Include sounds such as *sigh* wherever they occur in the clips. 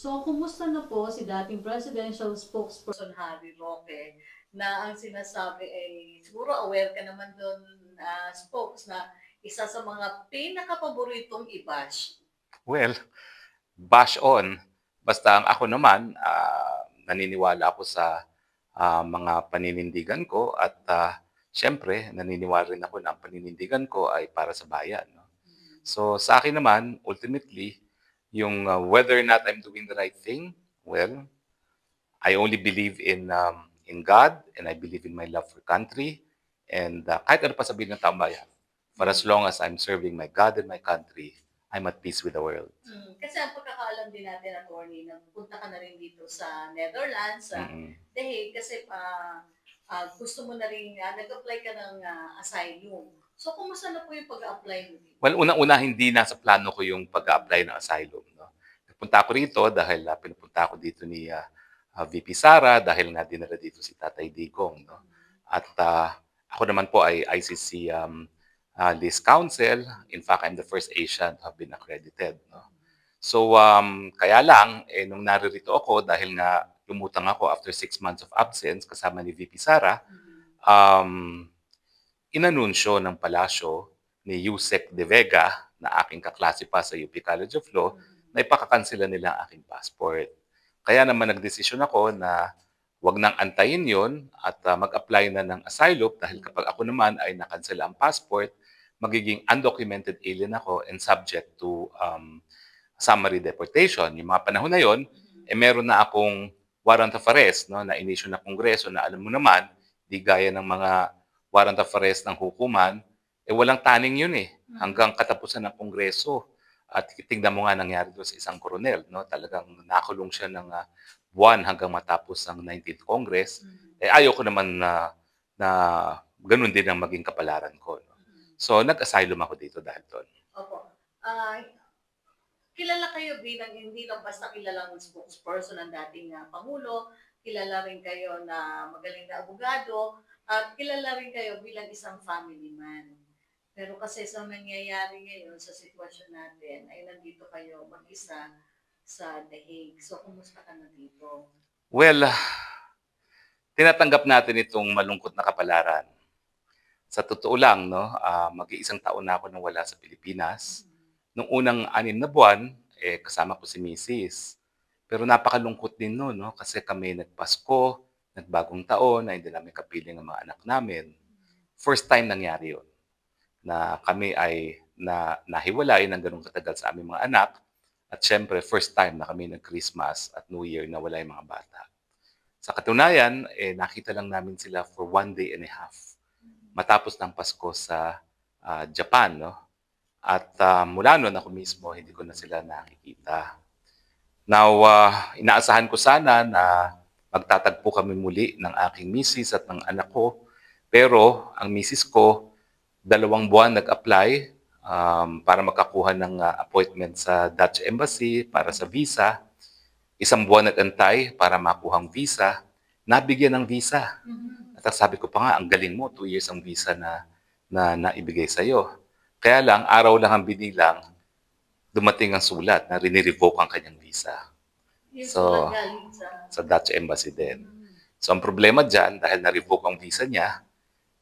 So, kumusta na po si dating presidential spokesperson Harry Roque na ang sinasabi ay siguro aware ka naman doon na spokes na isa sa mga pinakapaboritong i-bash. Well, bash on. Basta ang ako naman, ah, naniniwala ako sa ah, mga paninindigan ko at ah, syempre, naniniwala rin ako na ang paninindigan ko ay para sa bayan. No? So sa akin naman, ultimately, yung ah, whether or not I'm doing the right thing, well, I only believe in um, in God and I believe in my love for country and ah, kahit ano pa sabihin ng taong bayan, for as long as I'm serving my God and my country, I'm at peace with the world. Mm, Kasi ang pagkakaalam din natin, attorney, na punta ka na rin dito sa Netherlands, sa Mm-mm. The Hague, kasi ah, ah, gusto mo na rin, ah, nag-apply ka ng ah, asylum. So, kumusta na po yung pag-apply mo? Well, unang-una, hindi nasa plano ko yung pag-apply ng asylum. No? Nagpunta ako rito dahil uh, pinupunta ako dito ni ah, ah, VP Sara dahil nga dinala dito si Tatay Digong. No? At ah, ako naman po ay ICC um, ah, list counsel. In fact, I'm the first Asian to have been accredited. No? So, um, kaya lang, eh, nung naririto ako, dahil nga lumutang ako after six months of absence kasama ni VP Sara, um, inanunsyo ng palasyo ni Yusek De Vega na aking kaklase pa sa UP College of Law na ipakakansela nila ang aking passport. Kaya naman nagdesisyon ako na wag nang antayin yon at ah, mag-apply na ng asylum dahil kapag ako naman ay nakansela ang passport, magiging undocumented alien ako and subject to um, summary deportation. Yung mga panahon na yon, eh meron na akong warrant of arrest no, na inisyu na kongreso na alam mo naman, di gaya ng mga warrant of arrest ng hukuman, eh walang taning yun eh. Hanggang katapusan ng kongreso. At tingnan mo nga nangyari doon sa isang koronel. No? Talagang nakulong siya ng ah, buwan hanggang matapos ang 19th Congress. Eh ayoko naman na, na ganun din ang maging kapalaran ko. No? So nag-asylum ako dito dahil doon. Opo. Ah, kilala kayo bilang hindi lang basta kilalang spokesperson ng dating ah, Pangulo, kilala rin kayo na magaling na abogado, at kilala rin kayo bilang isang family man. Pero kasi sa nangyayari ngayon sa sitwasyon natin, ay nandito kayo mag-isa sa The Hague. So, kumusta ka na dito? Well, tinatanggap natin itong malungkot na kapalaran. Sa totoo lang, no, ah, mag-iisang taon na ako nang wala sa Pilipinas. Nung unang anim na buwan, eh, kasama ko si Mrs. Pero napakalungkot din no, no, kasi kami nagpasko, nagbagong taon, na hindi namin kapiling ang mga anak namin. First time nangyari yun, na kami ay na, nahiwalay ng ganung katagal sa aming mga anak. At syempre, first time na kami nag-Christmas at New Year na wala yung mga bata. Sa katunayan, eh, nakita lang namin sila for one day and a half matapos ng Pasko sa ah, Japan. No? At ah, mula noon ako mismo, hindi ko na sila nakikita. Now, ah, inaasahan ko sana na magtatagpo kami muli ng aking misis at ng anak ko. Pero ang misis ko, dalawang buwan nag-apply um, para makakuha ng ah, appointment sa Dutch Embassy para sa visa. Isang buwan nag-antay para makuhang visa. Nabigyan ng visa. At sabi ko pa nga, ang galing mo, two years ang visa na, na naibigay sa'yo. Kaya lang, araw lang ang binilang, dumating ang sulat na rini-revoke ang kanyang visa So, sa... Dutch Embassy din. So, ang problema dyan, dahil na-revoke ang visa niya,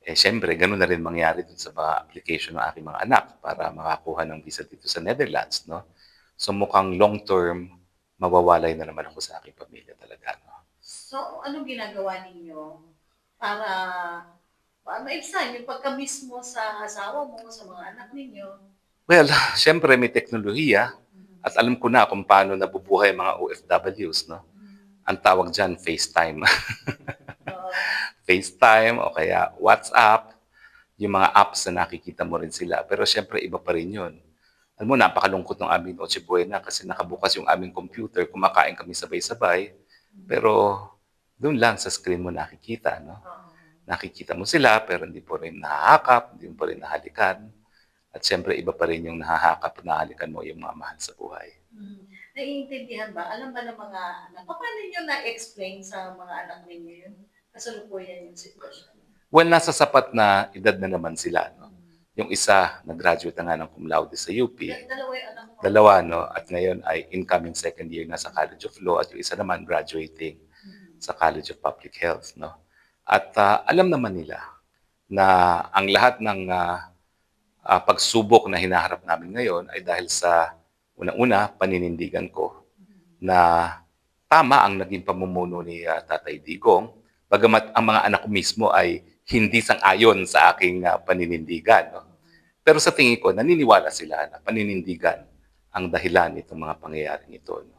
eh, syempre, ganun na rin mangyari dun sa mga application ng aking mga anak para makakuha ng visa dito sa Netherlands, no? So, mukhang long-term, mawawalay na naman ako sa aking pamilya talaga, no? So, anong ginagawa ninyo para para maibsan yung pagka-miss mo sa asawa mo, sa mga anak ninyo? Well, syempre, may teknolohiya at alam ko na kung paano nabubuhay mga OFWs, no? Ang tawag dyan, FaceTime. *laughs* FaceTime o kaya WhatsApp, yung mga apps na nakikita mo rin sila. Pero syempre, iba pa rin yun. Alam mo, napakalungkot ng aming Noche Buena kasi nakabukas yung aming computer, kumakain kami sabay-sabay. Pero doon lang sa screen mo nakikita, no? Nakikita mo sila pero hindi po rin nahahakap, hindi mo pa rin nahalikan. At syempre, iba pa rin yung nahahakap at nahalikan mo yung mga mahal sa buhay. Mm. Naiintindihan ba? Alam ba ng mga anak? Paano ninyo na-explain sa mga anak ninyo yun? Kasalukuyan yung sitwasyon. Well, nasa sapat na edad na naman sila, no? Yung isa, nag-graduate na nga ng cum laude sa UP. Dalawa yung anak mo. Dalawa, no? At ngayon ay incoming second year na sa College of Law at yung isa naman graduating sa College of Public Health, no? At ah, alam naman nila na ang lahat ng ah, ah, pagsubok na hinaharap namin ngayon ay dahil sa unang-una paninindigan ko na tama ang naging pamumuno ni ah, Tatay Digong, bagamat ang mga anak ko mismo ay hindi sang-ayon sa aking ah, paninindigan. No? Pero sa tingin ko, naniniwala sila na paninindigan ang dahilan nitong mga pangyayaring ito. No?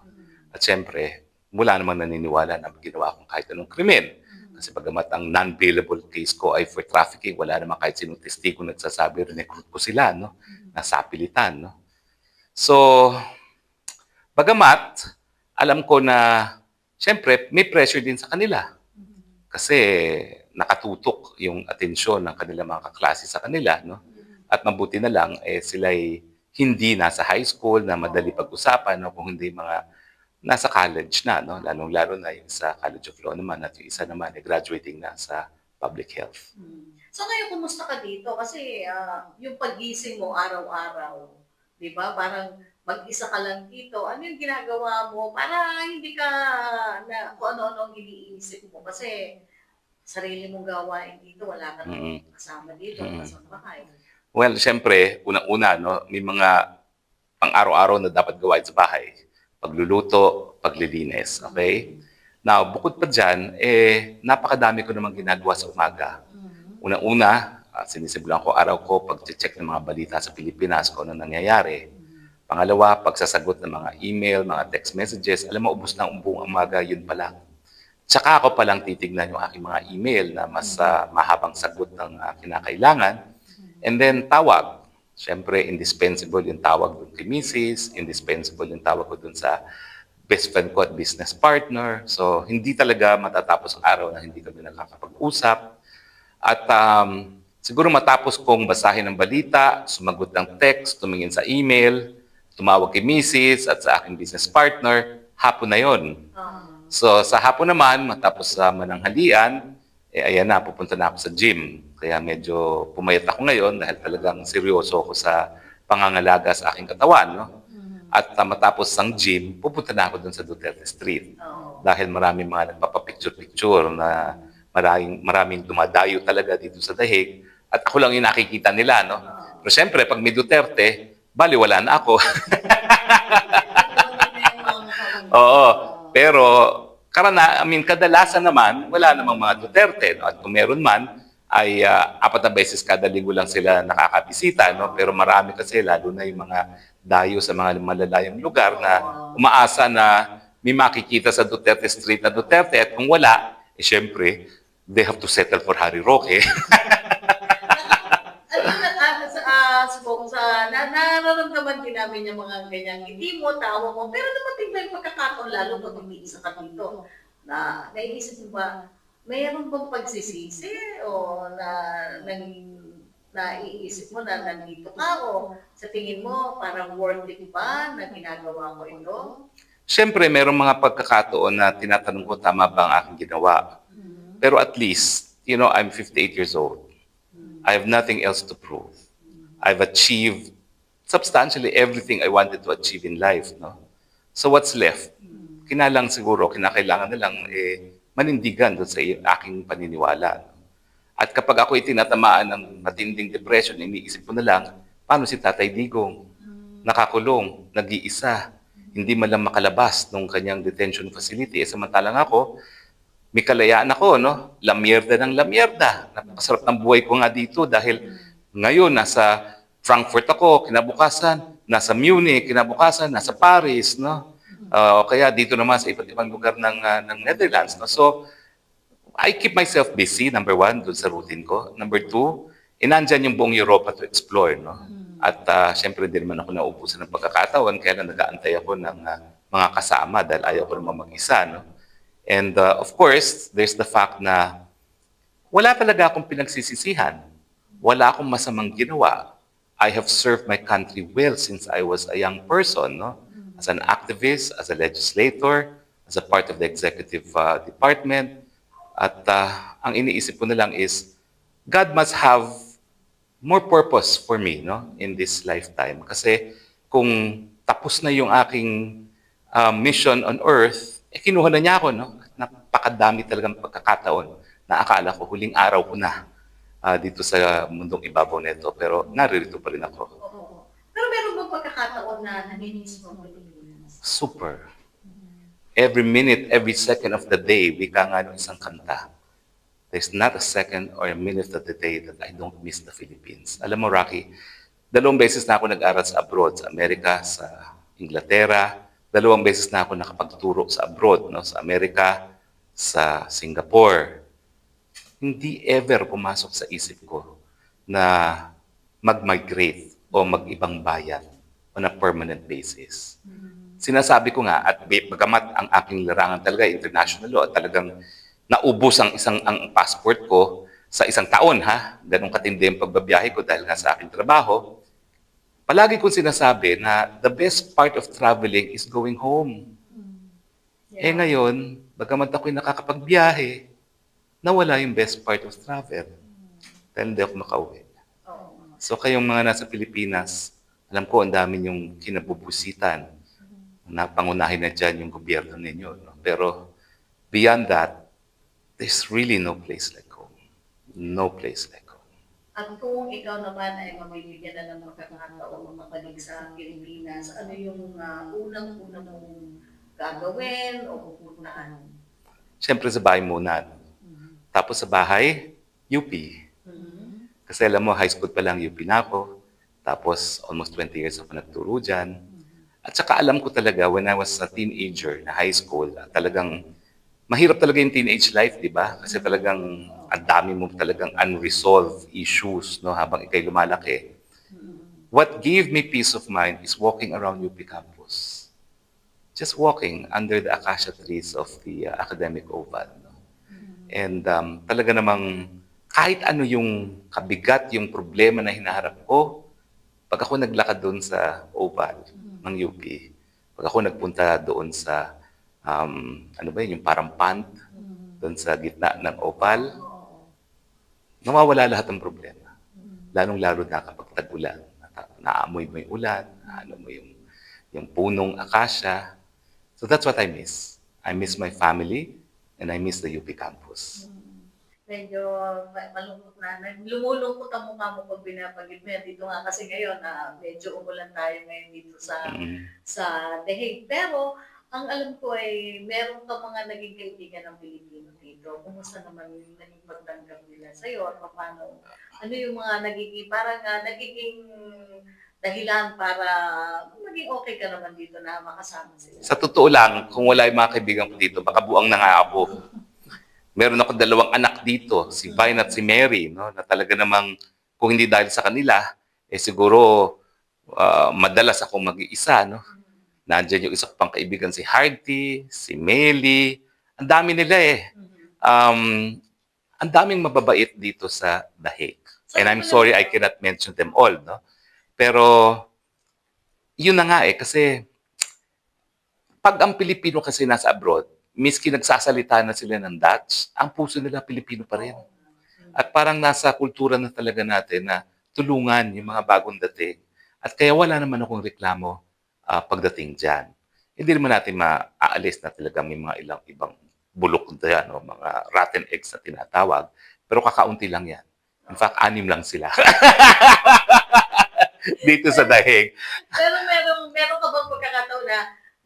At syempre, mula namang naniniwala na ginawa akong kahit anong krimen. Kasi bagamat ang non-bailable case ko ay for trafficking, wala namang kahit sinong testigo nagsasabi, recruit ko sila, no? Nasa pilitan, no? So, bagamat, alam ko na, syempre, may pressure din sa kanila. Kasi nakatutok yung atensyon ng kanilang mga kaklase sa kanila, no? At mabuti na lang, eh, sila'y hindi nasa high school na madali pag-usapan, no? kung hindi mga nasa college na, no? lalong-lalo na yung sa College of Law naman at yung isa naman ay graduating na sa public health. Mm. So ngayon, kumusta ka dito? Kasi ah, yung pagising mo araw-araw, di ba? Parang mag-isa ka lang dito. Ano yung ginagawa mo para hindi ka na kung ano-ano ang iniisip mo? Kasi sarili mong gawain dito, wala ka Mm. kasama dito, Mm. sa bahay. Well, syempre, unang-una, no, may mga pang-araw-araw na dapat gawain sa bahay. Pagluluto, paglilinis, okay? Now, bukod pa dyan, eh, napakadami ko namang ginagawa sa umaga. Una-una, uh, sinisimulan ko araw ko pag-check ng mga balita sa Pilipinas kung ano nangyayari. Pangalawa, pagsasagot ng mga email, mga text messages. Alam mo, ubus na ang buong umaga, yun pa lang. Tsaka ako palang titignan yung aking mga email na mas ah, mahabang sagot ng ah, kinakailangan. And then, tawag. Siyempre, indispensable yung tawag dun kay Mrs., indispensable yung tawag ko dun sa best friend ko at business partner. So, hindi talaga matatapos ang araw na hindi kami nakakapag-usap. At um, siguro matapos kong basahin ang balita, sumagot ng text, tumingin sa email, tumawag kay Mrs. at sa aking business partner, hapon na yon. Ah. So sa hapon naman, matapos sa mananghalian, eh ayan na, pupunta na ako sa gym. Kaya medyo pumayat ako ngayon dahil talagang seryoso ako sa pangangalaga sa aking katawan. No? At ah, matapos ang gym, pupunta na ako dun sa Duterte Street. Oo. Dahil maraming mga nagpapapicture-picture na maraming, maraming dumadayo talaga dito sa dahig. At ako lang yung nakikita nila. No? Pero syempre, pag may Duterte, bali wala na ako. *laughs* Oo. Pero karana, I mean, kadalasan naman, wala namang mga Duterte. No? At kung meron man, ay ah, apat na beses kada linggo lang sila nakakabisita. No? Pero marami kasi, lalo na yung mga dayo sa mga malalayong lugar na umaasa na may makikita sa Duterte Street na Duterte. At kung wala, eh syempre, they have to settle for Harry Roque. *laughs* Na, ah, ah, sa, na, nararamdaman din namin yung mga ganyan, hindi mo, tawa mo, pero dumating na yung pagkakataon, lalo pag umiisa ka dito, na naiisip mo ba, mayroon bang pagsisisi o na, nang, naiisip mo na nandito ka o sa tingin mo parang worth it ba na ginagawa ko ito? Siyempre, merong mga pagkakataon na tinatanong ko tama ba ang aking ginawa. Pero at least, you know, I'm 58 years old. I have nothing else to prove. I've achieved substantially everything I wanted to achieve in life, no? So what's left? Kinalang siguro, kinakailangan na lang eh, manindigan doon sa aking paniniwala. At kapag ako itinatamaan ng matinding depression, iniisip ko na lang, paano si Tatay Digong? Nakakulong, nag-iisa, hindi man lang makalabas ng kanyang detention facility. Eh, samantalang ako, may kalayaan ako, no? Lamierda ng lamierda. Napakasarap ng buhay ko nga dito dahil ngayon nasa Frankfurt ako, kinabukasan, nasa Munich, kinabukasan, nasa Paris, no? Ah, o kaya dito naman sa iba't ibang lugar ng, ah, ng Netherlands, no? So, I keep myself busy, number one, dun sa routine ko. Number two, inandyan yung buong Europa to explore, no? At ah, syempre, hindi naman ako naubusan ng pagkakataon, kaya lang nag-aantay ako ng ah, mga kasama dahil ayaw ko naman mag-isa, no? And uh, of course, there's the fact na wala talaga akong pinagsisisihan. Wala akong masamang ginawa. I have served my country well since I was a young person, no? As an activist, as a legislator, as a part of the executive uh, department. At uh, ang iniisip ko na lang is, God must have more purpose for me no in this lifetime. Kasi kung tapos na yung aking uh, mission on earth eh kinuha na niya ako no? Napakadami talagang pagkakataon. Na akala ko huling araw ko na ah, dito sa mundong ibabaw nito pero naririto pa rin ako Oo. Pero meron bang pagkakataon na nanininis mo ang Pilipinas? super every minute every second of the day wika nga ng isang kanta There's not a second or a minute of the day that I don't miss the Philippines. Alam mo, Rocky, dalawang beses na ako nag-aral sa abroad, sa Amerika, sa Inglaterra. Dalawang beses na ako nakapagturo sa abroad, no? sa Amerika, sa Singapore. Hindi ever pumasok sa isip ko na mag-migrate o mag-ibang bayan on a permanent basis. Sinasabi ko nga, at bagamat ang aking larangan talaga, international law, talagang naubos ang isang ang passport ko sa isang taon ha. Ganong katindi ang pagbabiyahe ko dahil nga sa aking trabaho. Palagi kong sinasabi na the best part of traveling is going home. Eh ngayon, bagamat ako'y nakakapagbiyahe, nawala yung best part of travel. Dahil hindi ako makauwi. So kayong mga nasa Pilipinas, alam ko ang dami yung kinabubusitan na pangunahin na dyan yung gobyerno ninyo. No? Pero beyond that, there's really no place like home. No place like home. At kung ikaw naman ay mabibigyan na ng pagkakataon mabalik sa Pilipinas, ano yung uh, unang-unang mong gagawin o pupuntahan? Siyempre sa bahay muna. no? Tapos sa bahay, UP. Mhm. Kasi alam mo, high school pa lang UP na ako. Tapos almost 20 years ako nagturo dyan. At saka alam ko talaga when I was a teenager na high school, talagang mahirap talaga yung teenage life, di ba? Kasi talagang ang dami mo talagang unresolved issues no habang ikay lumalaki. What gave me peace of mind is walking around UP campus. Just walking under the acacia trees of the uh, academic oval. No? And um, talaga namang kahit ano yung kabigat, yung problema na hinaharap ko, pag ako naglakad doon sa oval ng UP, pag ako nagpunta doon sa, um, ano ba yun, yung parang pond, doon sa gitna ng oval, nawawala lahat ng problema. Lalong-lalo na kapag tag-ulan. Na- Naamoy mo yung ulan, ano mo yung, yung punong akasya. So that's what I miss. I miss my family and I miss the UP campus. Medyo ma- malungkot na. Lumulungkot ang mukha mo pag binapagid mo yan. Dito nga kasi ngayon, na medyo umulan tayo ngayon dito sa Mm. sa Deheg. Pero, ang alam ko ay meron ka mga naging kaibigan ng Pilipino dito. Kumusta naman yung naging pagtanggap nila sa'yo at paano, ano yung mga nagiging, parang uh, nagiging dahilan para maging okay ka naman dito na makasama sila. Sa totoo lang, kung wala yung mga kaibigan ko dito, baka buang na nga ako. Meron ako dalawang anak dito, si Vine at si Mary, no, na talaga namang kung hindi dahil sa kanila, eh siguro ah, madalas akong mag-iisa, no. Nandiyan yung isa pang kaibigan si Hardy, si Melly, ang dami nila eh. Um, ang daming mababait dito sa The Hague. And I'm sorry I cannot mention them all, no? Pero yun na nga eh kasi pag ang Pilipino kasi nasa abroad, miski nagsasalita na sila ng Dutch, ang puso nila Pilipino pa rin. At parang nasa kultura na talaga natin na tulungan yung mga bagong dating. At kaya wala naman akong reklamo ah, pagdating dyan. Hindi naman natin maaalis na talaga may mga ilang ibang bulok na yan, no? mga rotten eggs na tinatawag. Pero kakaunti lang yan. In fact, anim lang sila. *laughs* Dito sa dahig. Pero meron, meron ka bang pagkakataon na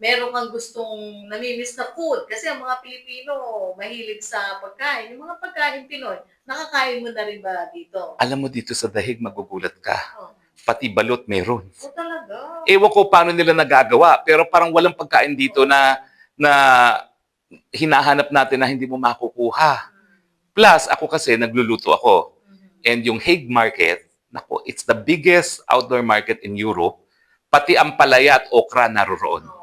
meron kang gustong namimiss na food? Kasi ang mga Pilipino mahilig sa pagkain. Yung mga pagkain Pinoy, nakakain mo na rin ba dito? Alam mo dito sa dahig, magugulat ka. Oh, Pati balot meron. o talaga? Ewan ko paano nila nagagawa, pero parang walang pagkain dito na na hinahanap natin na hindi mo makukuha. Plus, ako kasi nagluluto ako. Mhm. And yung Hague Market, nako, it's the biggest outdoor market in Europe. Pati ang palaya at okra naroroon. Oo, ayun.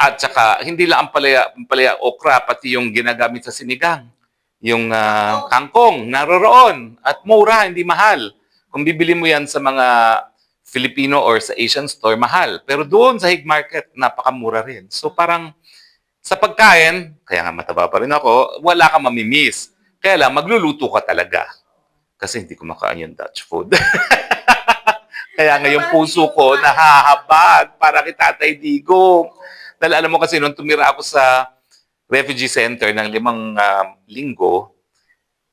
At saka, hindi lang ang palaya, palaya okra, pati yung ginagamit sa sinigang. Yung ah, kangkong, naroroon. At mura, hindi mahal. Kung bibili mo yan sa mga Filipino or sa Asian store, mahal. Pero doon sa Hague Market, napakamura rin. So parang sa pagkain, kaya nga mataba pa rin ako, wala ka mamimiss. Kaya lang, magluluto ka talaga. Kasi hindi ko makain yung Dutch food. *laughs* Kaya nga yung puso ko nahahabag para kay Tatay Digong. Dahil alam mo kasi nung tumira ako sa refugee center ng limang ah, linggo,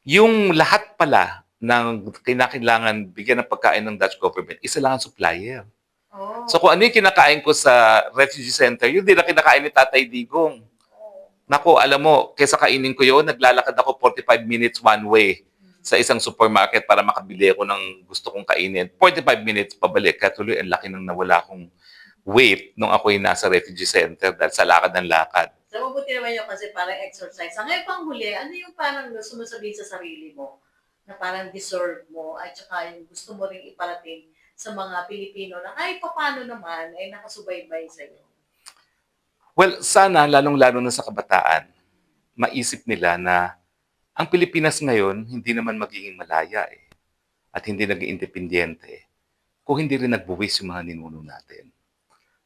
yung lahat pala ng kinakailangan bigyan ng pagkain ng Dutch government, isa lang ang supplier. Oh. So kung ano yung kinakain ko sa refugee center, yun din ang kinakain ni Tatay Digong. Oh. Nako, alam mo, kaysa kainin ko yun, naglalakad ako 45 minutes one way sa isang supermarket para makabili ako ng gusto kong kainin. 45 minutes pabalik. Kaya tuloy, ang laki nang nawala akong weight nung ako'y nasa refugee center dahil sa lakad ng lakad. So, mabuti naman yun kasi parang exercise. Ang ngayon pang huli, ano yung parang gusto mo sabihin sa sarili mo na parang deserve mo at saka yung gusto mo rin iparating sa mga Pilipino na kahit paano naman ay nakasubaybay sa iyo. Well, sana, lalong-lalo na sa kabataan, maisip nila na ang Pilipinas ngayon, hindi naman magiging malaya eh. At hindi naging independyente kung hindi rin nagbuwis yung mga ninuno natin.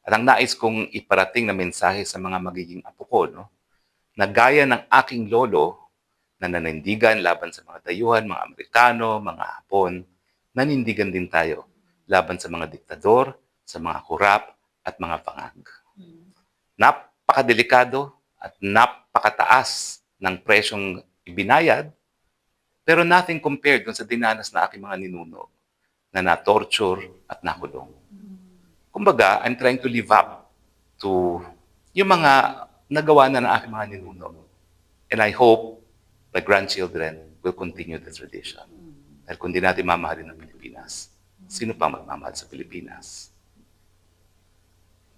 At ang nais kong iparating na mensahe sa mga magiging apo ko, no? na gaya ng aking lolo na nanindigan laban sa mga dayuhan, mga Amerikano, mga Hapon, nanindigan din tayo laban sa mga diktador, sa mga kurap, at mga pangag napakadelikado at napakataas ng presyong ibinayad, pero nothing compared dun sa dinanas na aking mga ninuno na na-torture at nakulong. Kumbaga, I'm trying to live up to yung mga nagawa na ng aking mga ninuno. And I hope my grandchildren will continue the tradition. Dahil kung di natin mamahalin ang Pilipinas, sino pa magmamahal sa Pilipinas?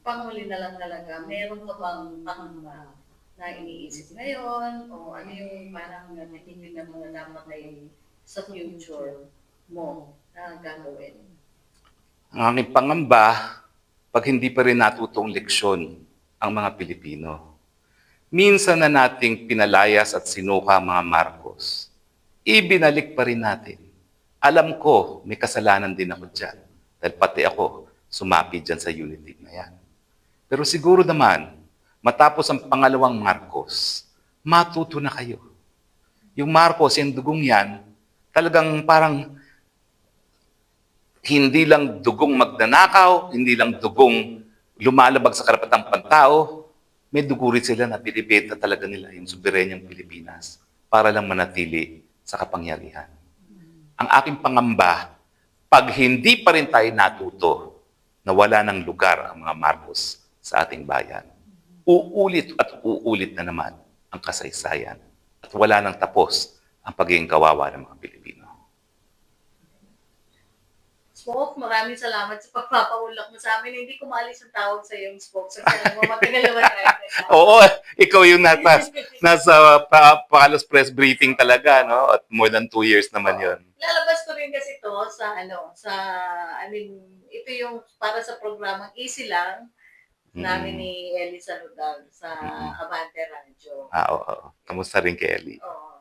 Panghuli na lang talaga, meron ka bang pangamba na iniisip ngayon o ano yung parang natitignan mo na dapat ay sa future mo na gagawin? Ang aking pangamba, pag hindi pa rin natutong leksyon ang mga Pilipino. Minsan na nating pinalayas at sinuka mga Marcos. Ibinalik pa rin natin. Alam ko, may kasalanan din ako dyan. Dahil pati ako, sumapi dyan sa unity na yan. Pero siguro naman, matapos ang pangalawang Marcos, matuto na kayo. Yung Marcos, yung dugong yan, talagang parang hindi lang dugong magnanakaw, hindi lang dugong lumalabag sa karapatang pantao, may dugo rin sila na binibenta talaga nila yung soberenyang Pilipinas para lang manatili sa kapangyarihan. Ang aking pangamba, pag hindi pa rin tayo natuto na wala ng lugar ang mga Marcos sa ating bayan, uulit at uulit na naman ang kasaysayan at wala nang tapos ang pagiging kawawa ng mga Pilipino. Spoke, maraming salamat sa pagpapaulak mo sa amin. Hindi ko maalis ang tawag sa yung Spoke. So, kaya mo matagal naman tayo. *laughs* Oo, ikaw yung nasa, nasa pa, pakalas press briefing talaga, no? At more than two years naman yon. Lalabas ko rin kasi to sa ano, sa, I mean, ito yung para sa programang Easy Lang namin ni Ellie Saludal sa Mm. Abante Radio. Ah, oo, oo. Kamusta rin kay Ellie? Oo.